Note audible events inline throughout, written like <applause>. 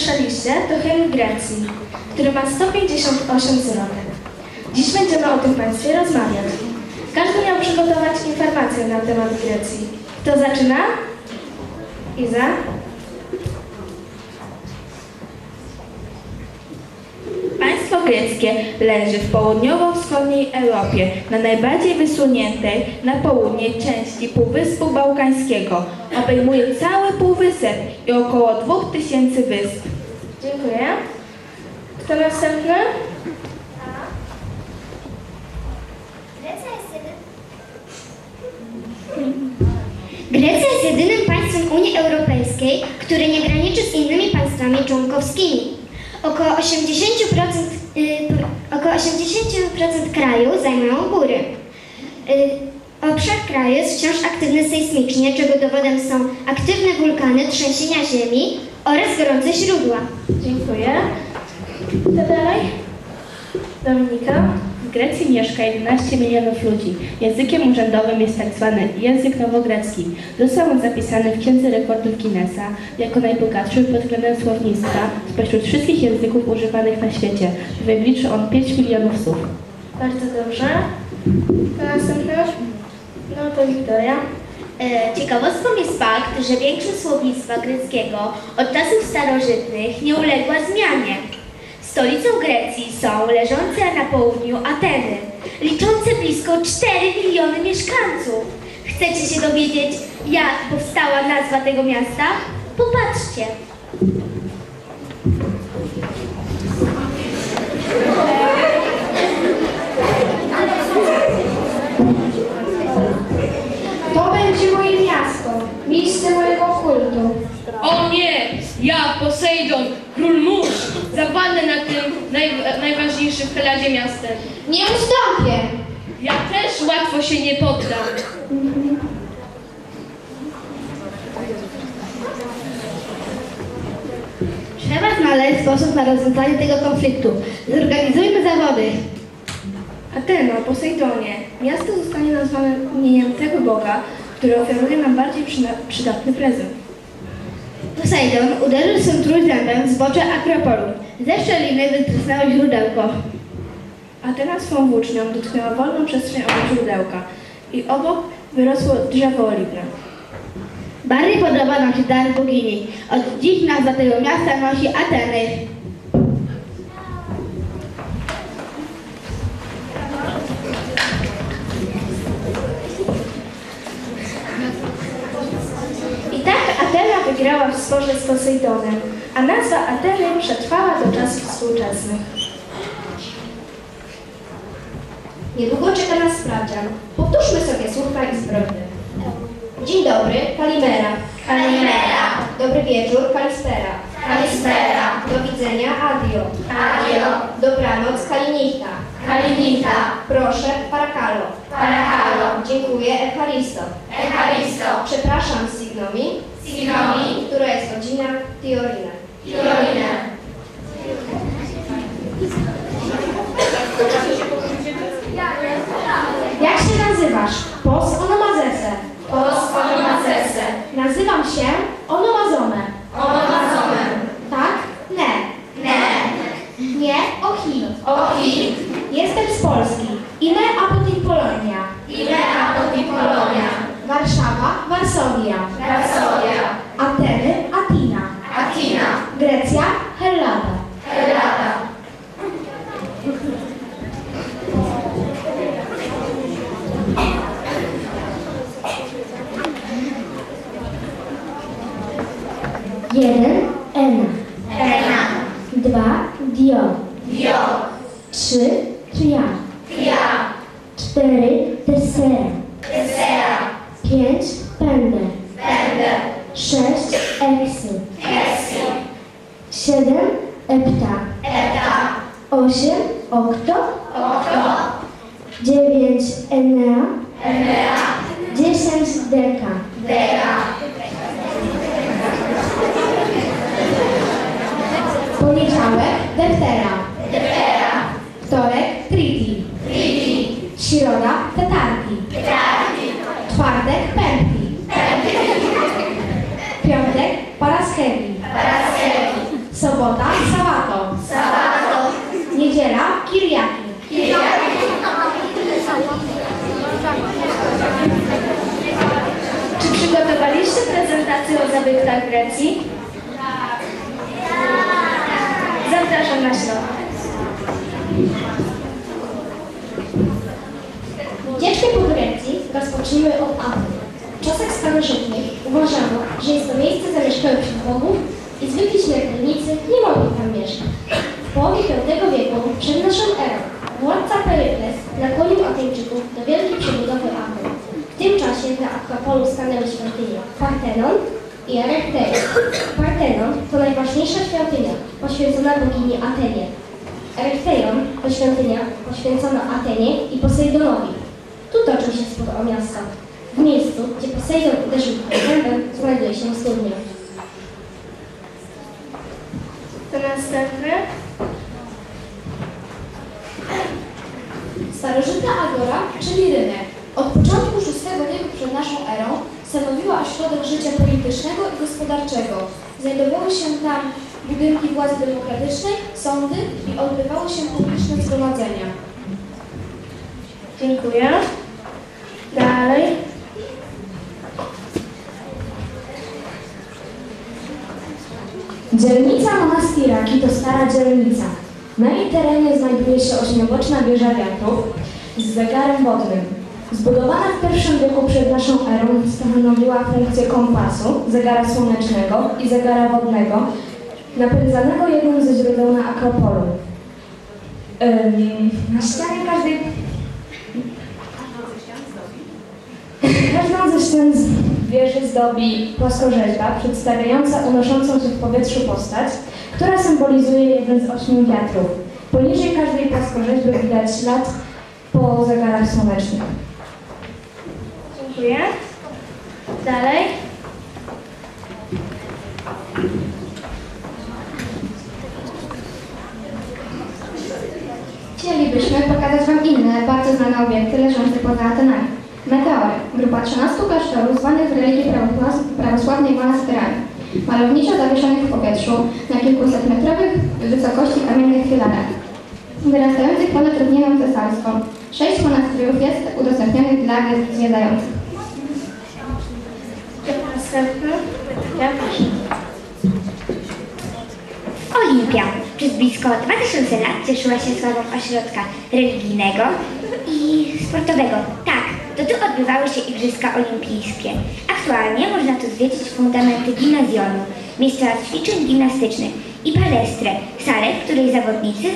słyszeliście, to hymn Grecji, który ma 158 zwrotek. Dziś będziemy o tym państwie rozmawiać. Każdy miał przygotować informacje na temat Grecji. Kto zaczyna? Iza? Greckie leży w południowo-wschodniej Europie, na najbardziej wysuniętej na południe części Półwyspu Bałkańskiego. Obejmuje cały Półwysep i około 2000 wysp. Dziękuję. Kto następny? Grecja jest jedynym państwem Unii Europejskiej, które nie graniczy z innymi państwami członkowskimi. Około 80%, y, około 80% kraju zajmują góry. Y, obszar kraju jest wciąż aktywny sejsmicznie, czego dowodem są aktywne wulkany, trzęsienia ziemi oraz gorące źródła. Dziękuję. Kto dalej? Dominika? W Grecji mieszka 11 milionów ludzi. Językiem urzędowym jest tak zwany język nowogrecki. Został on zapisany w Księdze Rekordów Guinnessa jako najbogatszy pod względem słownictwa spośród wszystkich języków używanych na świecie. Liczy on 5 milionów słów. Bardzo dobrze. Kto następny? No to Wiktoria. E, Ciekawostką jest fakt, że większość słownictwa greckiego od czasów starożytnych nie uległa zmianie. Stolicą Grecji są leżące na południu Ateny, liczące blisko 4 miliony mieszkańców. Chcecie się dowiedzieć, jak powstała nazwa tego miasta? Popatrzcie. To będzie moje miasto, miejsce mojego kultu. O nie! Ja, Posejdon, król mórz, zapadnę na tym naj, najważniejszym w Heladzie miastem. Nie ustąpię! Ja też łatwo się nie poddam. Trzeba znaleźć sposób na rozwiązanie tego konfliktu. Zorganizujmy zawody. Ateno, Posejdonie. Miasto zostanie nazwane imieniem tego boga, który oferuje nam bardziej przyda- przydatny prezent. Posejdon uderzył swym trójzębem w zbocze Akropolu. Ze szczeliny wytrysnęło źródełko. Atena swą włócznią dotknęła wolną przestrzeń obok źródełka i obok wyrosło drzewo oliwne. Bardziej podoba nam się dar bogini. Od dziś nazwa tego miasta nosi Ateny. Wygrała w sporze z Posejdonem, a nazwa Ateny przetrwała do czasów współczesnych. Niedługo czeka nas sprawdzian. Powtórzmy sobie słówka i zwroty. Dzień dobry, Kalimera. Kalimera. Dobry wieczór, Kalispera. Kalispera. Do widzenia, adio. Adio. Dobranoc, Kalinita. Kalinita. Proszę, Parakalo. Parakalo. Dziękuję, Echaristo. Echaristo. Przepraszam. Signomi. Która jest godzina? Tiorina. Sześć Eksy. Exi. Siedem Epta. Eta. Osiem Okto. Okto. Dziewięć Enea. Enea. Dziesięć Deka. Deka. Sobota, sabato. Sabato. Niedziela, kiriaki. Czy przygotowaliście prezentację o zabytkach Grecji? Zapraszam na środek. Wycieczkę po Grecji rozpocznijmy od Aten. W czasach starożytnych uważano, że jest to miejsce zamieszkałych bogów i zwykli śmiertelnicy nie mogli tam mieszkać. W połowie V wieku przed naszą erą władca Perykles nakłonił Ateńczyków do wielkiej przebudowy Aten. W tym czasie na Akropolu stanęły świątynie Partenon i Erekteion. Partenon to najważniejsza świątynia poświęcona bogini Atenie. Erekteion to świątynia poświęcona Atenie i Posejdonowi. Tu toczył się spór o miasto. W miejscu, gdzie Posejdon uderzył zębem, znajduje się studnia. To następne. Starożytna Agora, czyli rynek, od początku VI wieku przed naszą erą stanowiła ośrodek życia politycznego i gospodarczego. Znajdowały się tam budynki władzy demokratycznej, sądy i odbywały się publiczne zgromadzenia. Dziękuję. Dalej. Dzielnica Monastiraki to stara dzielnica. Na jej terenie znajduje się ośmioboczna wieża wiatrów z zegarem wodnym. Zbudowana w I wieku przed naszą erą stanowiła funkcję kompasu, zegara słonecznego i zegara wodnego, napędzanego jednym ze źródeł na Akropolu. Ym, na ścianie każdej Każdą ze ścian <laughs> wieży zdobi płaskorzeźba przedstawiająca unoszącą się w powietrzu postać, która symbolizuje jeden z ośmiu wiatrów. Poniżej każdej płaskorzeźby widać ślad po zegarach słonecznych. Dziękuję. Dalej. Chcielibyśmy pokazać Wam inne, bardzo znane obiekty leżące poza Atenami. Meteory, grupa 13 klasztorów zwanych w religii prawosław- prawosławnej monastyrami. Malowniczo zawieszonych w powietrzu na kilkuset metrowych wysokości kamiennych filarach. Wyrastających ponad równinę cesarską. Sześć monastriów jest udostępnionych dla zwiedzających. Następny. Olimpia przez blisko 2000 lat cieszyła się sławą ośrodka religijnego i sportowego. Tak, to tu odbywały się Igrzyska Olimpijskie. Aktualnie można tu zwiedzić fundamenty gimnazjonu, miejsca ćwiczeń gimnastycznych i palestrę, salę, w której zawodnicy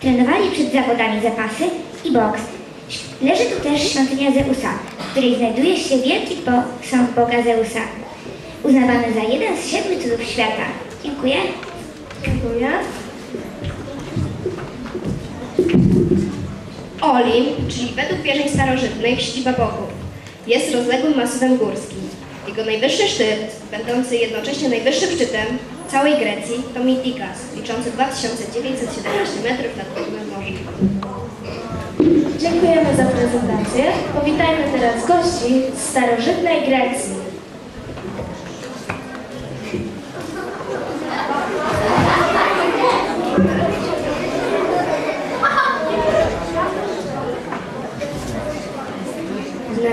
trenowali przed zawodami zapasy i boks. Leży tu też świątynia Zeusa, w której znajduje się wielki posąg Boga Zeusa, uznawany za jeden z siedmiu cudów świata. Dziękuję. Dziękuję. Olimp, czyli według wierzeń starożytnych siedziba bogów, jest rozległym masywem górskim. Jego najwyższy szczyt, będący jednocześnie najwyższym szczytem całej Grecji, to Mytikas, liczący 2917 metrów nad poziomem morza. Dziękujemy za prezentację. Powitajmy teraz gości z starożytnej Grecji.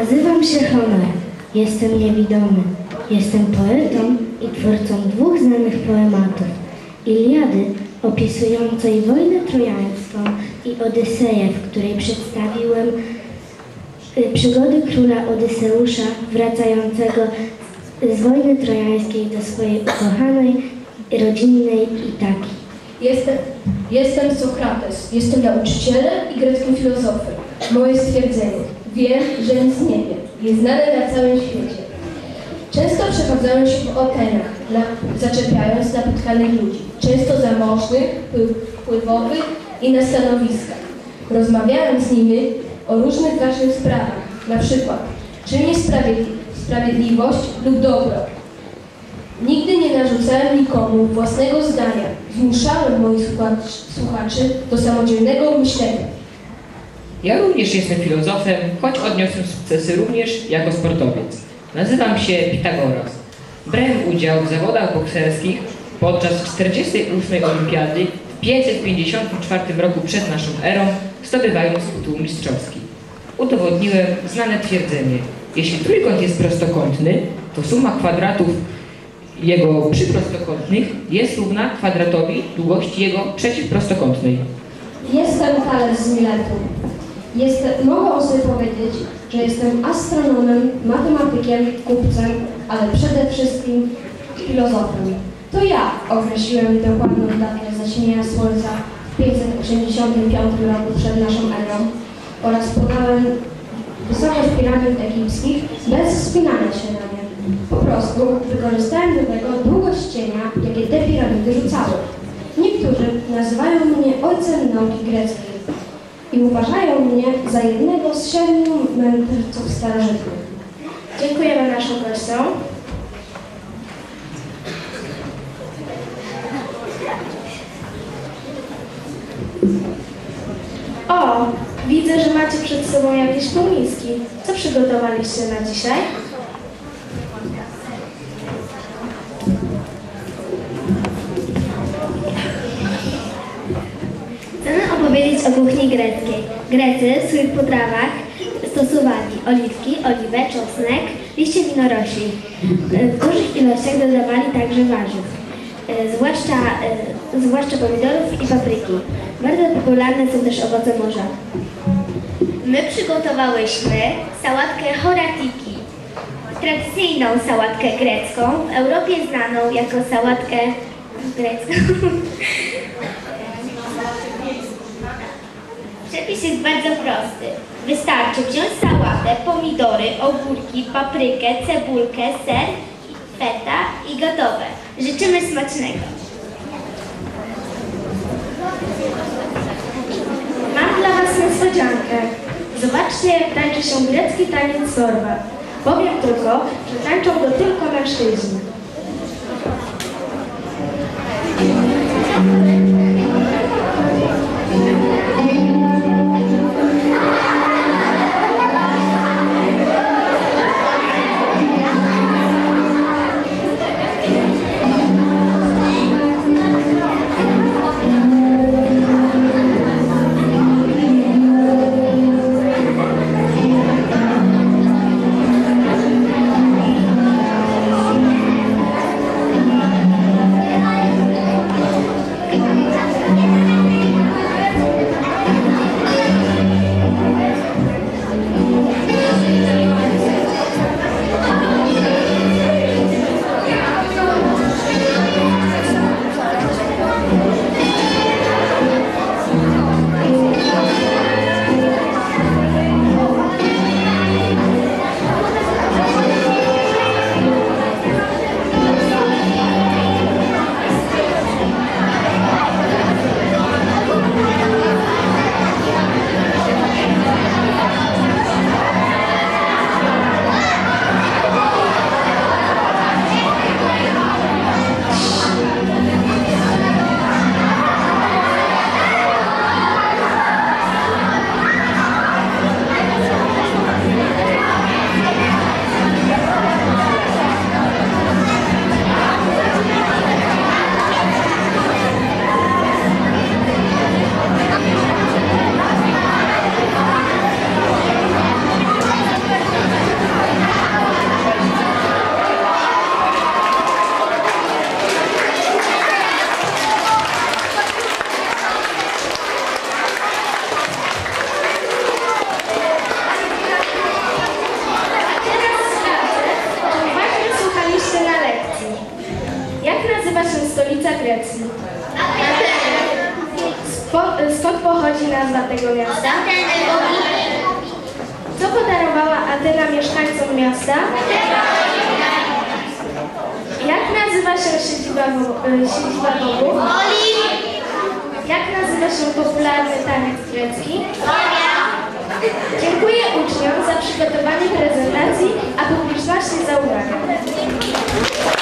Nazywam się Homer. Jestem niewidomy. Jestem poetą i twórcą dwóch znanych poematów. Iliady, opisującej wojnę trojańską i Odyseję, w której przedstawiłem y, przygody króla Odyseusza wracającego z wojny trojańskiej do swojej ukochanej, rodzinnej Itaki. Jestem, jestem Sokrates, jestem nauczycielem i greckim filozofem. Moje stwierdzenie, wiem, że nic nie wiem, jest znane na całym świecie. Często przechadzałem się po Atenach, dla, zaczepiając napotkanych ludzi, często zamożnych, wpływ- wpływowych i na stanowiskach. Rozmawiałem z nimi o różnych ważnych sprawach, na przykład czym jest sprawiedli- sprawiedliwość lub dobro, Nigdy nie narzucałem nikomu własnego zdania. Zmuszałem moich słuchacz- słuchaczy do samodzielnego myślenia. Ja również jestem filozofem, choć odniosłem sukcesy również jako sportowiec. Nazywam się Pitagoras. Brałem udział w zawodach bokserskich Podczas 48. olimpiady w 554 roku przed naszą erą, zdobywając tytuł mistrzowski. Udowodniłem znane twierdzenie. Jeśli trójkąt jest prostokątny, to suma kwadratów jego przyprostokątnych jest równa kwadratowi długości jego przeciwprostokątnej. Jestem Thales z Miletu. Jestem, mogę o sobie powiedzieć, że jestem astronomem, matematykiem, kupcem, ale przede wszystkim filozofem. To ja określiłem dokładną datę zaćmienia Słońca w 585 roku przed naszą erą oraz podałem wysokość piramid egipskich bez wspinania się na nie. Po prostu wykorzystałem do tego długość cienia, jakie te piramidy rzucały. Niektórzy nazywają mnie ojcem nauki greckiej i uważają mnie za jednego z siedmiu mędrców starożytnych. Dziękujemy naszym gościom. O, widzę, że macie przed sobą jakieś półmiski. Co przygotowaliście na dzisiaj? Grecy w swoich potrawach stosowali oliwki, oliwę, czosnek, liście winorośli. W dużych ilościach dodawali także warzyw, e, zwłaszcza, e, zwłaszcza pomidorów i papryki. Bardzo popularne są też owoce morza. My przygotowałyśmy sałatkę horatiki, tradycyjną sałatkę grecką, w Europie znaną jako sałatkę grecką. <laughs> Przepis jest bardzo prosty. Wystarczy wziąć sałatę, pomidory, ogórki, paprykę, cebulkę, ser, feta i gotowe. Życzymy smacznego. Mam dla Was niespodziankę. Zobaczcie, jak tańczy się grecki taniec sorba. Powiem tylko, że tańczą go tylko mężczyźni. Nazywa się siedziba, y, siedziba bogów? Jak nazywa się popularny taniec grecki? Dziękuję uczniom za przygotowanie prezentacji, a publiczności za uwagę.